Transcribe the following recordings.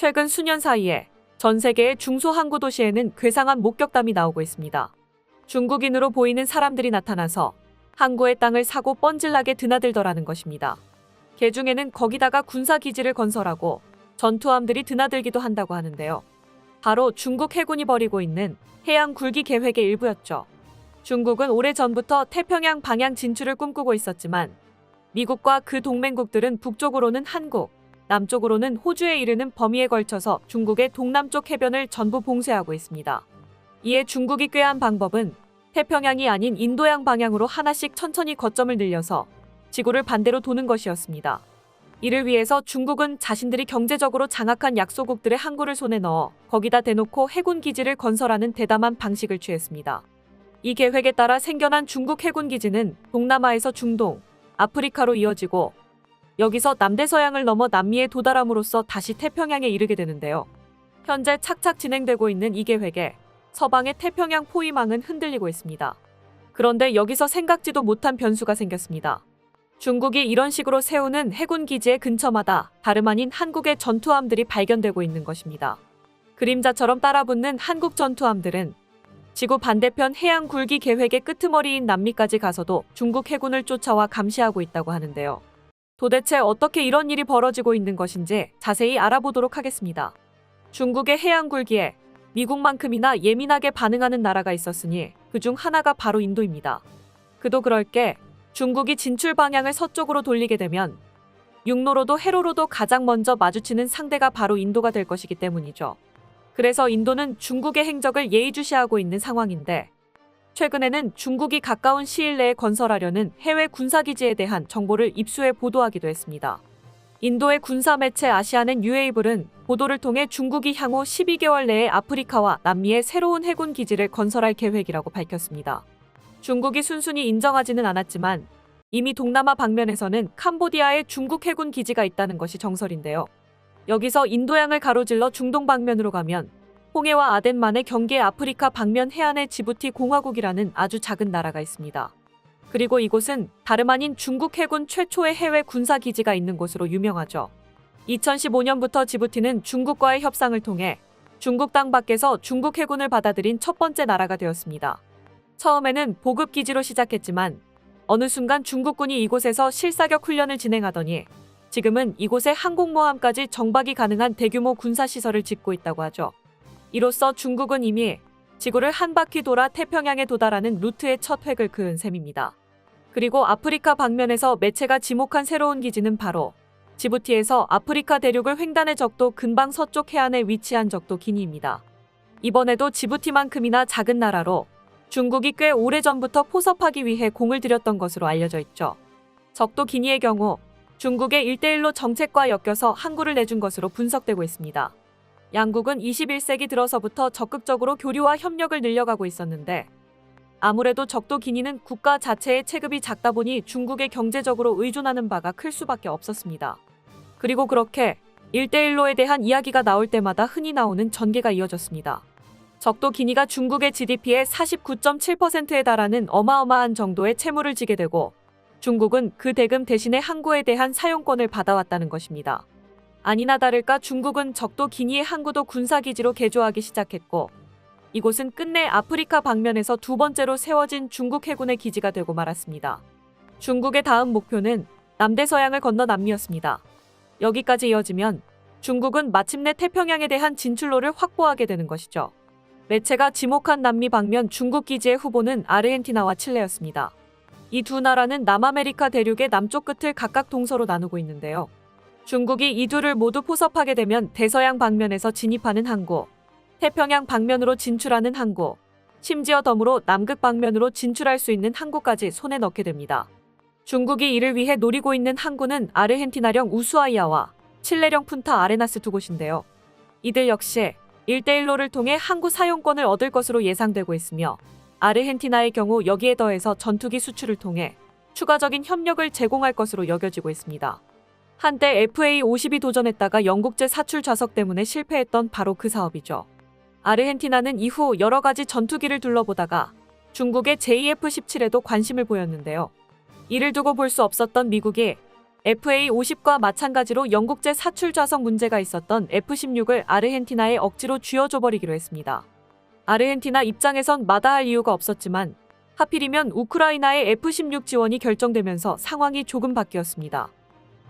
최근 수년 사이에 전 세계의 중소항구 도시에는 괴상한 목격담이 나오고 있습니다. 중국인으로 보이는 사람들이 나타나서 항구의 땅을 사고 뻔질나게 드나들더라는 것입니다. 개 중에는 거기다가 군사기지를 건설하고 전투함들이 드나들기도 한다고 하는데요. 바로 중국 해군이 벌이고 있는 해양 굴기 계획의 일부였죠. 중국은 오래전부터 태평양 방향 진출을 꿈꾸고 있었지만 미국과 그 동맹국들은 북쪽으로는 한국, 남쪽으로는 호주에 이르는 범위에 걸쳐서 중국의 동남쪽 해변을 전부 봉쇄하고 있습니다. 이에 중국이 꾀한 방법은 태평양이 아닌 인도양 방향으로 하나씩 천천히 거점을 늘려서 지구를 반대로 도는 것이었습니다. 이를 위해서 중국은 자신들이 경제적으로 장악한 약소국들의 항구를 손에 넣어 거기다 대놓고 해군 기지를 건설하는 대담한 방식을 취했습니다. 이 계획에 따라 생겨난 중국 해군 기지는 동남아에서 중동, 아프리카로 이어지고 여기서 남대서양을 넘어 남미에 도달함으로써 다시 태평양에 이르게 되는데요. 현재 착착 진행되고 있는 이 계획에 서방의 태평양 포위망은 흔들리고 있습니다. 그런데 여기서 생각지도 못한 변수가 생겼습니다. 중국이 이런 식으로 세우는 해군 기지의 근처마다 다름 아닌 한국의 전투함들이 발견되고 있는 것입니다. 그림자처럼 따라붙는 한국 전투함들은 지구 반대편 해양 굴기 계획의 끄트머리인 남미까지 가서도 중국 해군을 쫓아와 감시하고 있다고 하는데요. 도대체 어떻게 이런 일이 벌어지고 있는 것인지 자세히 알아보도록 하겠습니다. 중국의 해양 굴기에 미국만큼이나 예민하게 반응하는 나라가 있었으니 그중 하나가 바로 인도입니다. 그도 그럴 게 중국이 진출 방향을 서쪽으로 돌리게 되면 육로로도 해로로도 가장 먼저 마주치는 상대가 바로 인도가 될 것이기 때문이죠. 그래서 인도는 중국의 행적을 예의주시하고 있는 상황인데 최근에는 중국이 가까운 시일 내에 건설하려는 해외 군사기지에 대한 정보를 입수해 보도하기도 했습니다. 인도의 군사 매체 아시아는 UA블은 보도를 통해 중국이 향후 12개월 내에 아프리카와 남미에 새로운 해군 기지를 건설할 계획이라고 밝혔습니다. 중국이 순순히 인정하지는 않았지만 이미 동남아 방면에서는 캄보디아에 중국 해군 기지가 있다는 것이 정설인데요. 여기서 인도양을 가로질러 중동 방면으로 가면 홍해와 아덴만의 경계 아프리카 방면 해안의 지부티 공화국이라는 아주 작은 나라가 있습니다. 그리고 이곳은 다름 아닌 중국 해군 최초의 해외 군사 기지가 있는 곳으로 유명하죠. 2015년부터 지부티는 중국과의 협상을 통해 중국 땅 밖에서 중국 해군을 받아들인 첫 번째 나라가 되었습니다. 처음에는 보급 기지로 시작했지만 어느 순간 중국군이 이곳에서 실사격 훈련을 진행하더니 지금은 이곳에 항공모함까지 정박이 가능한 대규모 군사시설을 짓고 있다고 하죠. 이로써 중국은 이미 지구를 한 바퀴 돌아 태평양에 도달하는 루트의 첫 획을 그은 셈입니다. 그리고 아프리카 방면에서 매체가 지목한 새로운 기지는 바로 지부티에서 아프리카 대륙을 횡단해 적도 근방 서쪽 해안에 위치한 적도 기니입니다. 이번에도 지부티만큼이나 작은 나라로 중국이 꽤 오래전부터 포섭하기 위해 공을 들였던 것으로 알려져 있죠. 적도 기니의 경우 중국의 1대1로 정책과 엮여서 항구를 내준 것으로 분석되고 있습니다. 양국은 21세기 들어서부터 적극적으로 교류와 협력을 늘려가고 있었는데 아무래도 적도 기니는 국가 자체의 체급이 작다 보니 중국에 경제적으로 의존하는 바가 클 수밖에 없었습니다. 그리고 그렇게 1대1로에 대한 이야기가 나올 때마다 흔히 나오는 전개가 이어졌습니다. 적도 기니가 중국의 GDP의 49.7%에 달하는 어마어마한 정도의 채무를 지게 되고 중국은 그 대금 대신에 항구에 대한 사용권을 받아왔다는 것입니다. 아니나 다를까 중국은 적도 기니의 항구도 군사기지로 개조하기 시작했고 이곳은 끝내 아프리카 방면에서 두 번째로 세워진 중국 해군의 기지가 되고 말았습니다. 중국의 다음 목표는 남대서양을 건너 남미였습니다. 여기까지 이어지면 중국은 마침내 태평양에 대한 진출로를 확보하게 되는 것이죠. 매체가 지목한 남미 방면 중국 기지의 후보는 아르헨티나와 칠레였습니다. 이 두 나라는 남아메리카 대륙의 남쪽 끝을 각각 동서로 나누고 있는데요. 중국이 이 둘을 모두 포섭하게 되면 대서양 방면에서 진입하는 항구, 태평양 방면으로 진출하는 항구, 심지어 덤으로 남극 방면으로 진출할 수 있는 항구까지 손에 넣게 됩니다. 중국이 이를 위해 노리고 있는 항구는 아르헨티나령 우수아이아와 칠레령 푼타 아레나스 두 곳인데요. 이들 역시 1대1로를 통해 항구 사용권을 얻을 것으로 예상되고 있으며 아르헨티나의 경우 여기에 더해서 전투기 수출을 통해 추가적인 협력을 제공할 것으로 여겨지고 있습니다. 한때 FA-50이 도전했다가 영국제 사출 좌석 때문에 실패했던 바로 그 사업이죠. 아르헨티나는 이후 여러 가지 전투기를 둘러보다가 중국의 JF-17에도 관심을 보였는데요. 이를 두고 볼 수 없었던 미국이 FA50과 마찬가지로 영국제 사출 좌석 문제가 있었던 F16을 아르헨티나에 억지로 쥐어줘버리기로 했습니다. 아르헨티나 입장에선 마다할 이유가 없었지만 하필이면 우크라이나의 F16 지원이 결정되면서 상황이 조금 바뀌었습니다.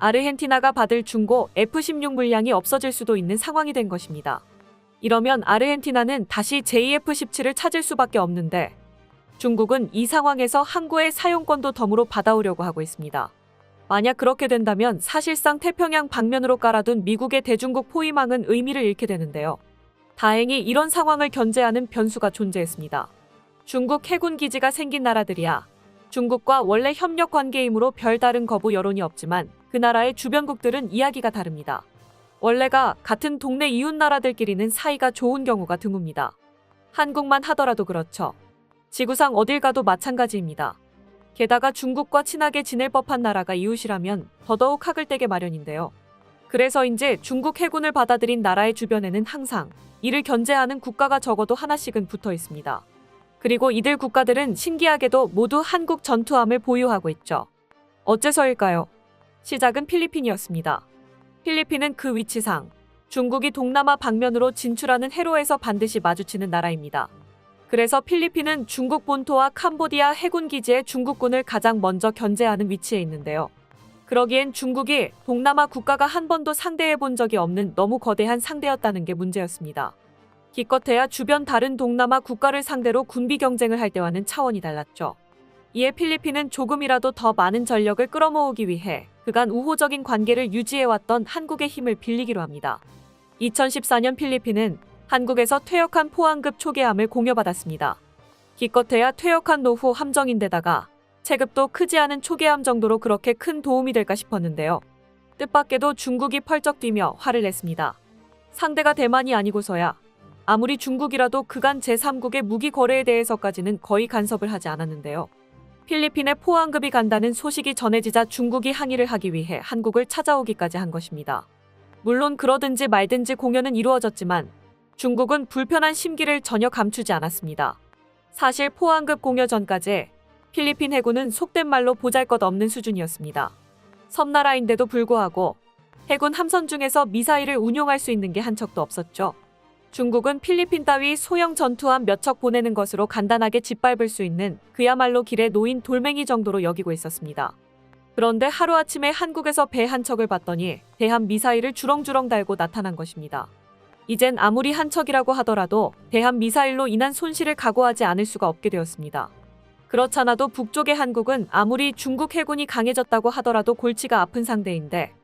아르헨티나가 받을 중고 F16 물량이 없어질 수도 있는 상황이 된 것입니다. 이러면 아르헨티나는 다시 JF17을 찾을 수밖에 없는데 중국은 이 상황에서 항구의 사용권도 덤으로 받아오려고 하고 있습니다. 만약 그렇게 된다면 사실상 태평양 방면으로 깔아둔 미국의 대중국 포위망은 의미를 잃게 되는데요. 다행히 이런 상황을 견제하는 변수가 존재했습니다. 중국 해군 기지가 생긴 나라들이야 중국과 원래 협력 관계이므로 별다른 거부 여론이 없지만 그 나라의 주변국들은 이야기가 다릅니다. 원래가 같은 동네 이웃 나라들끼리는 사이가 좋은 경우가 드뭅니다. 한국만 하더라도 그렇죠. 지구상 어딜 가도 마찬가지입니다. 게다가 중국과 친하게 지낼 법한 나라가 이웃이라면 더더욱 학을 떼게 마련인데요. 그래서 이제 중국 해군을 받아들인 나라의 주변에는 항상 이를 견제하는 국가가 적어도 하나씩은 붙어 있습니다. 그리고 이들 국가들은 신기하게도 모두 한국 전투함을 보유하고 있죠. 어째서일까요? 시작은 필리핀이었습니다. 필리핀은 그 위치상 중국이 동남아 방면으로 진출하는 해로에서 반드시 마주치는 나라입니다. 그래서 필리핀은 중국 본토와 캄보디아 해군 기지의 중국군을 가장 먼저 견제하는 위치에 있는데요. 그러기엔 중국이 동남아 국가가 한 번도 상대해 본 적이 없는 너무 거대한 상대였다는 게 문제였습니다. 기껏해야 주변 다른 동남아 국가를 상대로 군비 경쟁을 할 때와는 차원이 달랐죠. 이에 필리핀은 조금이라도 더 많은 전력을 끌어모으기 위해 그간 우호적인 관계를 유지해왔던 한국의 힘을 빌리기로 합니다. 2014년 필리핀은 한국에서 퇴역한 포항급 초계함을 공여받았습니다. 기껏해야 퇴역한 노후 함정인데다가 체급도 크지 않은 초계함 정도로 그렇게 큰 도움이 될까 싶었는데요. 뜻밖에도 중국이 펄쩍 뛰며 화를 냈습니다. 상대가 대만이 아니고서야 아무리 중국이라도 그간 제3국의 무기 거래에 대해서까지는 거의 간섭을 하지 않았는데요. 필리핀에 포항급이 간다는 소식이 전해지자 중국이 항의를 하기 위해 한국을 찾아오기까지 한 것입니다. 물론 그러든지 말든지 공연은 이루어졌지만 중국은 불편한 심기를 전혀 감추지 않았습니다. 사실 포항급 공여 전까지 필리핀 해군은 속된 말로 보잘것없는 수준이었습니다. 섬나라인데도 불구하고 해군 함선 중에서 미사일을 운용할 수 있는 게 한 척도 없었죠. 중국은 필리핀 따위 소형 전투함 몇 척 보내는 것으로 간단하게 짓밟을 수 있는 그야말로 길에 놓인 돌멩이 정도로 여기고 있었습니다. 그런데 하루아침에 한국에서 배 한 척을 봤더니 대함 미사일을 주렁주렁 달고 나타난 것입니다. 이젠 아무리 한 척이라고 하더라도 대함 미사일로 인한 손실을 각오하지 않을 수가 없게 되었습니다. 그렇잖아도 북쪽의 한국은 아무리 중국 해군이 강해졌다고 하더라도 골치가 아픈 상대인데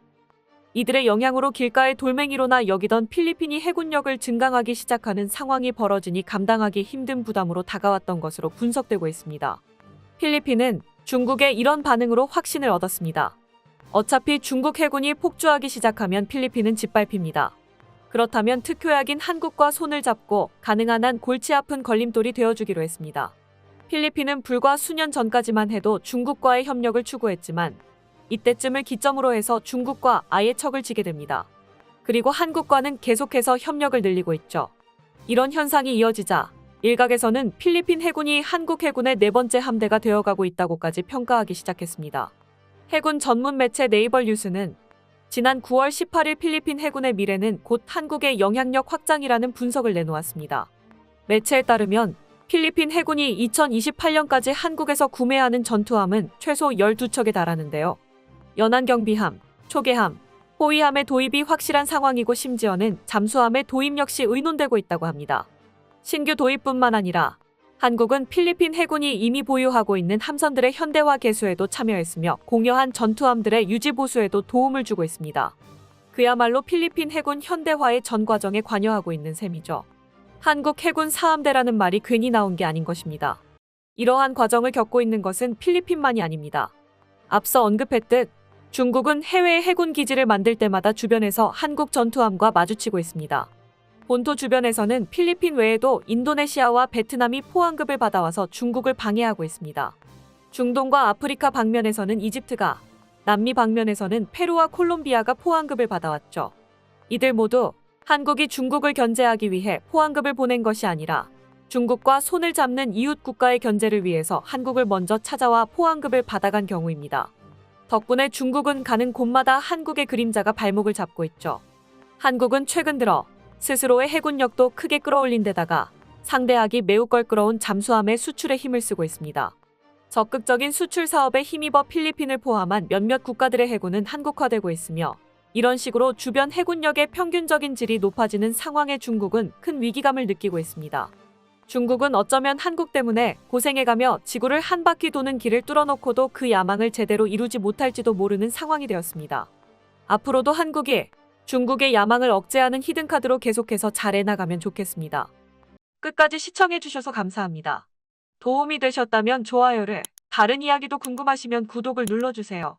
이들의 영향으로 길가의 돌멩이로나 여기던 필리핀이 해군력을 증강하기 시작하는 상황이 벌어지니 감당하기 힘든 부담으로 다가왔던 것으로 분석되고 있습니다. 필리핀은 중국의 이런 반응으로 확신을 얻었습니다. 어차피 중국 해군이 폭주하기 시작하면 필리핀은 짓밟힙니다. 그렇다면 특효약인 한국과 손을 잡고 가능한 한 골치 아픈 걸림돌이 되어주기로 했습니다. 필리핀은 불과 수년 전까지만 해도 중국과의 협력을 추구했지만 이때쯤을 기점으로 해서 중국과 아예 척을 지게 됩니다. 그리고 한국과는 계속해서 협력을 늘리고 있죠. 이런 현상이 이어지자 일각에서는 필리핀 해군이 한국 해군의 네 번째 함대가 되어가고 있다고까지 평가하기 시작했습니다. 해군 전문 매체 네이버 뉴스는 지난 9월 18일 필리핀 해군의 미래는 곧 한국의 영향력 확장이라는 분석을 내놓았습니다. 매체에 따르면 필리핀 해군이 2028년까지 한국에서 구매하는 전투함은 최소 12척에 달하는데요. 연안경비함, 초계함, 호위함의 도입이 확실한 상황이고 심지어는 잠수함의 도입 역시 의논되고 있다고 합니다. 신규 도입뿐만 아니라 한국은 필리핀 해군이 이미 보유하고 있는 함선들의 현대화 개수에도 참여했으며 공여한 전투함들의 유지 보수에도 도움을 주고 있습니다. 그야말로 필리핀 해군 현대화의 전 과정에 관여하고 있는 셈이죠. 한국 해군 사함대라는 말이 괜히 나온 게 아닌 것입니다. 이러한 과정을 겪고 있는 것은 필리핀만이 아닙니다. 앞서 언급했듯 중국은 해외 해군 기지를 만들 때마다 주변에서 한국 전투함과 마주치고 있습니다. 본토 주변에서는 필리핀 외에도 인도네시아와 베트남이 포항급을 받아와서 중국을 방해하고 있습니다. 중동과 아프리카 방면에서는 이집트가, 남미 방면에서는 페루와 콜롬비아가 포항급을 받아왔죠. 이들 모두 한국이 중국을 견제하기 위해 포항급을 보낸 것이 아니라 중국과 손을 잡는 이웃 국가의 견제를 위해서 한국을 먼저 찾아와 포항급을 받아간 경우입니다. 덕분에 중국은 가는 곳마다 한국의 그림자가 발목을 잡고 있죠. 한국은 최근 들어 스스로의 해군력도 크게 끌어올린 데다가 상대하기 매우 껄끄러운 잠수함의 수출에 힘을 쓰고 있습니다. 적극적인 수출 사업에 힘입어 필리핀을 포함한 몇몇 국가들의 해군은 한국화되고 있으며 이런 식으로 주변 해군력의 평균적인 질이 높아지는 상황에 중국은 큰 위기감을 느끼고 있습니다. 중국은 어쩌면 한국 때문에 고생해가며 지구를 한 바퀴 도는 길을 뚫어놓고도 그 야망을 제대로 이루지 못할지도 모르는 상황이 되었습니다. 앞으로도 한국이 중국의 야망을 억제하는 히든카드로 계속해서 잘해나가면 좋겠습니다. 끝까지 시청해주셔서 감사합니다. 도움이 되셨다면 좋아요를, 다른 이야기도 궁금하시면 구독을 눌러주세요.